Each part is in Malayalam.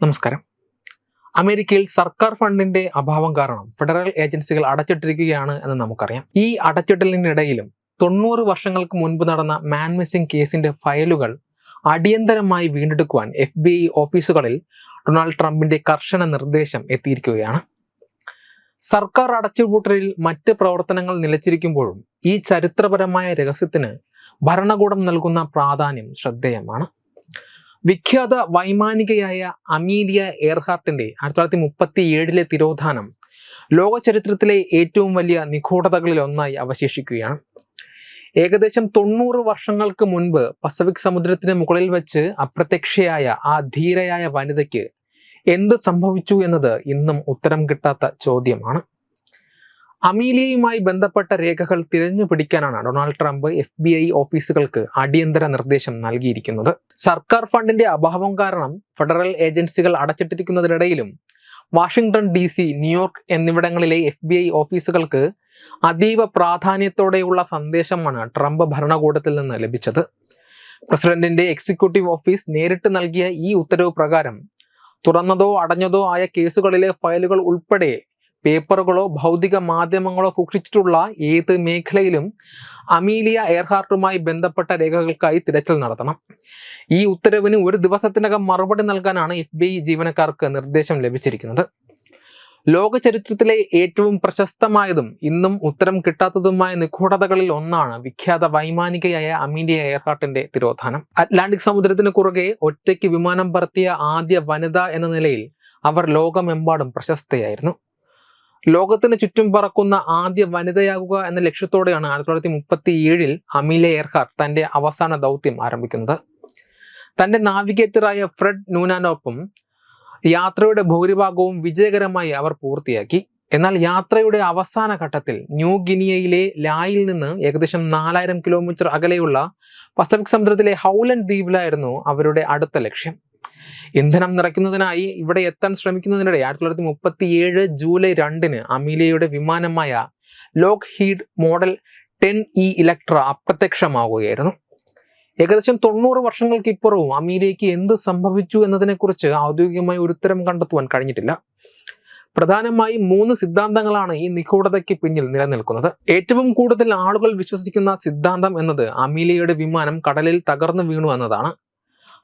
നമസ്കാരം. അമേരിക്കയിൽ സർക്കാർ ഫണ്ടിന്റെ അഭാവം കാരണം ഫെഡറൽ ഏജൻസികൾ അടച്ചിട്ടിരിക്കുകയാണ് എന്ന് നമുക്കറിയാം. ഈ അടച്ചിടലിനിടയിലും തൊണ്ണൂറ് വർഷങ്ങൾക്ക് മുൻപ് നടന്ന മാൻ മിസ്സിംഗ് കേസിന്റെ ഫയലുകൾ അടിയന്തരമായി വീണ്ടെടുക്കുവാൻ എഫ് ബി ഐ ഓഫീസുകളിൽ ഡൊണാൾഡ് ട്രംപിന്റെ കർശന നിർദ്ദേശം എത്തിയിരിക്കുകയാണ്. സർക്കാർ അടച്ചുപൂട്ടലിൽ മറ്റ് പ്രവർത്തനങ്ങൾ നിലച്ചിരിക്കുമ്പോഴും ഈ ചരിത്രപരമായ രഹസ്യത്തിന് ഭരണകൂടം നൽകുന്ന പ്രാധാന്യം ശ്രദ്ധേയമാണ്. വിഖ്യാത വൈമാനികയായ അമീലിയ എയർഹാർട്ടിന്റെ ആയിരത്തി തൊള്ളായിരത്തി മുപ്പത്തി ഏഴിലെ തിരോധാനം ലോക ചരിത്രത്തിലെ ഏറ്റവും വലിയ നിഗൂഢതകളിൽ ഒന്നായി അവശേഷിക്കുകയാണ്. ഏകദേശം തൊണ്ണൂറ് വർഷങ്ങൾക്ക് മുൻപ് പസഫിക് സമുദ്രത്തിന് മുകളിൽ വെച്ച് അപ്രത്യക്ഷയായ ആ ധീരയായ വനിതയ്ക്ക് എന്ത് സംഭവിച്ചു എന്നത് ഇന്നും ഉത്തരം കിട്ടാത്ത ചോദ്യമാണ്. അമീലിയയുമായി ബന്ധപ്പെട്ട രേഖകൾ തിരഞ്ഞു പിടിക്കാനാണ് Donald Trump F B I ഓഫീസുകൾക്ക് അടിയന്തര നിർദ്ദേശം നൽകിയിരിക്കുന്നത്. സർക്കാർ ഫണ്ടിന്റെ അഭാവം കാരണം ഫെഡറൽ ഏജൻസികൾ അടച്ചിട്ടിരിക്കുന്നതിനിടയിലും Washington D C New York എന്നിവിടങ്ങളിലെ എഫ് ബി ഐ ഓഫീസുകൾക്ക് അതീവ പ്രാധാന്യത്തോടെയുള്ള സന്ദേശമാണ് ട്രംപ് ഭരണകൂടത്തിൽ നിന്ന് ലഭിച്ചത്. പ്രസിഡന്റിന്റെ എക്സിക്യൂട്ടീവ് ഓഫീസ് നേരിട്ട് നൽകിയ ഈ ഉത്തരവ് പ്രകാരം തുറന്നതോ അടഞ്ഞതോ ആയ കേസുകളിലെ ഫയലുകൾ ഉൾപ്പെടെ പേപ്പറുകളോ ഭൗതിക മാധ്യമങ്ങളോ സൂക്ഷിച്ചിട്ടുള്ള ഏത് മേഖലയിലും അമീലിയ എയർഹാർട്ടുമായി ബന്ധപ്പെട്ട രേഖകൾക്കായി തിരച്ചിൽ നടത്തണം. ഈ ഉത്തരവിന് ഒരു ദിവസത്തിനകം മറുപടി നൽകാനാണ് എഫ് ബി ഐ ജീവനക്കാർക്ക് നിർദ്ദേശം ലഭിച്ചിരിക്കുന്നത്. ലോക ചരിത്രത്തിലെ ഏറ്റവും പ്രശസ്തമായതും ഇന്നും ഉത്തരം കിട്ടാത്തതുമായ നിഗൂഢതകളിൽ ഒന്നാണ് വിഖ്യാത വൈമാനികയായ അമീലിയ എയർഹാർട്ടിന്റെ തിരോധാനം. അറ്റ്ലാന്റിക് സമുദ്രത്തിന് കുറുകെ ഒറ്റയ്ക്ക് വിമാനം പറത്തിയ ആദ്യ വനിത എന്ന നിലയിൽ അവർ ലോകമെമ്പാടും പ്രശസ്തയായിരുന്നു. ലോകത്തിന് ചുറ്റും പറക്കുന്ന ആദ്യ വനിതയാകുക എന്ന ലക്ഷ്യത്തോടെയാണ് ആയിരത്തി തൊള്ളായിരത്തി മുപ്പത്തി ഏഴിൽ അമീല എയർഹാർട്ട് തന്റെ അവസാന ദൗത്യം ആരംഭിക്കുന്നത്. തന്റെ നാവിഗേറ്ററായ ഫ്രെഡ് നൂനാനൊപ്പം യാത്രയുടെ ഭൂരിഭാഗവും വിജയകരമായി അവർ പൂർത്തിയാക്കി. എന്നാൽ യാത്രയുടെ അവസാന ഘട്ടത്തിൽ ന്യൂ ഗിനിയയിലെ ലായിൽ നിന്ന് ഏകദേശം നാലായിരം കിലോമീറ്റർ അകലെയുള്ള പസഫിക് സമുദ്രത്തിലെ ഹൗലൻഡ് ദ്വീപിലായിരുന്നു അവരുടെ അടുത്ത ലക്ഷ്യം. ഇന്ധനം നിറയ്ക്കുന്നതിനായി ഇവിടെ എത്താൻ ശ്രമിക്കുന്നതിനിടെ ആയിരത്തി തൊള്ളായിരത്തി മുപ്പത്തി ഏഴ് ജൂലൈ രണ്ടിന് അമീലിയയുടെ വിമാനമായ Lockheed model ten E Electra അപ്രത്യക്ഷമാവുകയായിരുന്നു. ഏകദേശം തൊണ്ണൂറ് വർഷങ്ങൾക്ക് ഇപ്പുറവും അമീലിയയ്ക്ക് എന്ത് സംഭവിച്ചു എന്നതിനെക്കുറിച്ച് ഔദ്യോഗികമായി ഒരു ഉത്തരം കണ്ടെത്തുവാൻ കഴിഞ്ഞിട്ടില്ല. പ്രധാനമായും മൂന്ന് സിദ്ധാന്തങ്ങളാണ് ഈ നിഗൂഢതയ്ക്ക് പിന്നിൽ നിലനിൽക്കുന്നത്. ഏറ്റവും കൂടുതൽ ആളുകൾ വിശ്വസിക്കുന്ന സിദ്ധാന്തം എന്നത് അമീലിയയുടെ വിമാനം കടലിൽ തകർന്നു വീണു എന്നതാണ്.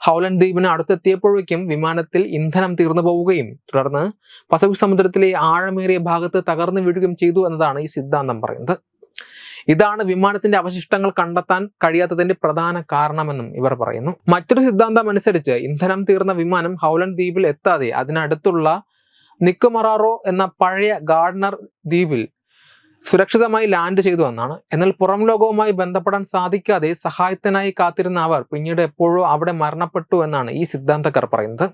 ഹൗലൻഡ് ദ്വീപിന് അടുത്തെത്തിയപ്പോഴേക്കും വിമാനത്തിൽ ഇന്ധനം തീർന്നു പോവുകയും തുടർന്ന് പസഫിക് സമുദ്രത്തിലെ ആഴമേറിയ ഭാഗത്ത് തകർന്നു വീഴുകയും ചെയ്തു എന്നതാണ് ഈ സിദ്ധാന്തം പറയുന്നത്. ഇതാണ് വിമാനത്തിന്റെ അവശിഷ്ടങ്ങൾ കണ്ടെത്താൻ കഴിയാത്തതിന്റെ പ്രധാന കാരണമെന്നും ഇവർ പറയുന്നു. മറ്റൊരു സിദ്ധാന്തം അനുസരിച്ച് ഇന്ധനം തീർന്ന വിമാനം ഹൗലൻഡ് ദ്വീപിൽ എത്താതെ അതിനടുത്തുള്ള നിക്കുമറാറോ എന്ന പഴയ ഗാർഡനർ ദ്വീപിൽ സുരക്ഷിതമായി ലാൻഡ് ചെയ്തു എന്നാണ്. എന്നാൽ പുറം ലോകവുമായി ബന്ധപ്പെടാൻ സാധിക്കാതെ സഹായത്തിനായി കാത്തിരുന്ന അവർ പിന്നീട് എപ്പോഴോ അവിടെ മരണപ്പെട്ടു എന്നാണ് ഈ സിദ്ധാന്തക്കാർ പറയുന്നത്.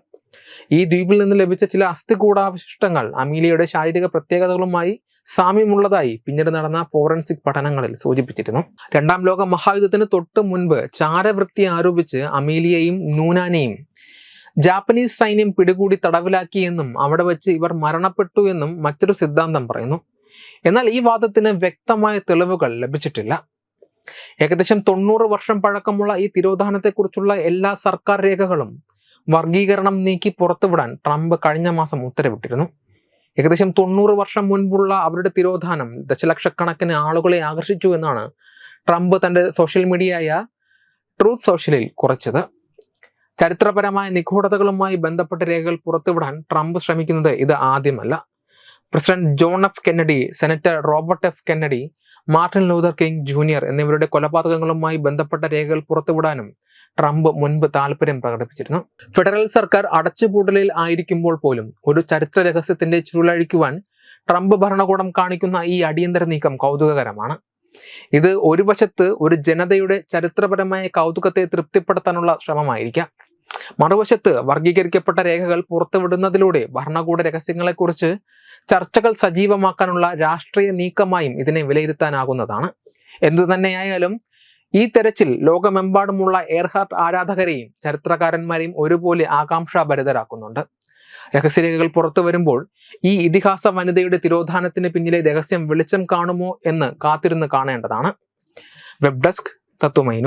ഈ ദ്വീപിൽ നിന്ന് ലഭിച്ച ചില അസ്ഥികൂടാവശിഷ്ടങ്ങൾ അമീലിയയുടെ ശാരീരിക പ്രത്യേകതകളുമായി സാമ്യമുള്ളതായി പിന്നീട് നടന്ന ഫോറൻസിക് പഠനങ്ങളിൽ സൂചിപ്പിച്ചിരുന്നു. രണ്ടാം ലോക മഹായുദ്ധത്തിന് തൊട്ട് മുൻപ് ചാരവൃത്തി ആരോപിച്ച് അമീലിയയും നൂനാനെയും ജാപ്പനീസ് സൈന്യം പിടികൂടി തടവിലാക്കിയെന്നും അവിടെ വെച്ച് ഇവർ മരണപ്പെട്ടു എന്നും മറ്റൊരു സിദ്ധാന്തം പറയുന്നു. എന്നാൽ ഈ വാദത്തിന് വ്യക്തമായ തെളിവുകൾ ലഭിച്ചിട്ടില്ല. ഏകദേശം തൊണ്ണൂറ് വർഷം പഴക്കമുള്ള ഈ തിരോധാനത്തെക്കുറിച്ചുള്ള എല്ലാ സർക്കാർ രേഖകളും വർഗീകരണം നീക്കി പുറത്തുവിടാൻ ട്രംപ് കഴിഞ്ഞ മാസം ഉത്തരവിട്ടിരുന്നു. ഏകദേശം തൊണ്ണൂറ് വർഷം മുൻപുള്ള അവരുടെ തിരോധാനം ദശലക്ഷക്കണക്കിന് ആളുകളെ ആകർഷിച്ചു എന്നാണ് ട്രംപ് തന്റെ സോഷ്യൽ മീഡിയയായ ട്രൂത്ത് സോഷ്യലിൽ കുറച്ചത്. ചരിത്രപരമായ നിഗൂഢതകളുമായി ബന്ധപ്പെട്ട രേഖകൾ പുറത്തുവിടാൻ ട്രംപ് ശ്രമിക്കുന്നത് ഇത് ആദ്യമല്ല. President John F Kennedy senator Robert F Kennedy Martin Luther King Junior എന്നിവരുടെ കൊലപാതകങ്ങളുമായി ബന്ധപ്പെട്ട രേഖകൾ പുറത്തുവിടാനും ട്രംപ് മുൻപ് താല്പര്യം പ്രകടിപ്പിച്ചിരുന്നു. ഫെഡറൽ സർക്കാർ അടച്ചുപൂട്ടലിൽ ആയിരിക്കുമ്പോൾ പോലും ഒരു ചരിത്ര രഹസ്യത്തിന്റെ ചുരുളഴിക്കുവാൻ ട്രംപ് ഭരണകൂടം കാണിക്കുന്ന ഈ അടിയന്തര നീക്കം കൗതുകകരമാണ്. ഇത് ഒരു വശത്ത് ഒരു ജനതയുടെ ചരിത്രപരമായ കൗതുകത്തെ തൃപ്തിപ്പെടുത്താനുള്ള ശ്രമമായിരിക്കാം. മറുവശത്ത് വർഗീകരിക്കപ്പെട്ട രേഖകൾ പുറത്തുവിടുന്നതിലൂടെ ഭരണകൂട രഹസ്യങ്ങളെക്കുറിച്ച് ചർച്ചകൾ സജീവമാക്കാനുള്ള രാഷ്ട്രീയ നീക്കമായും ഇതിനെ വിലയിരുത്താനാകുന്നതാണ്. എന്തു തന്നെയായാലും ഈ തെരച്ചിൽ ലോകമെമ്പാടുമുള്ള എയർഹാർട്ട് ആരാധകരെയും ചരിത്രകാരന്മാരെയും ഒരുപോലെ ആകാംക്ഷാഭരിതരാക്കുന്നുണ്ട്. രഹസ്യരേഖകൾ പുറത്തു വരുമ്പോൾ ഈ ഇതിഹാസ വനിതയുടെ തിരോധാനത്തിന് പിന്നിലെ രഹസ്യം വെളിച്ചം കാണുമോ എന്ന് കാത്തിരുന്ന് കാണേണ്ടതാണ്. വെബ് ഡെസ്ക് തത്വമൈ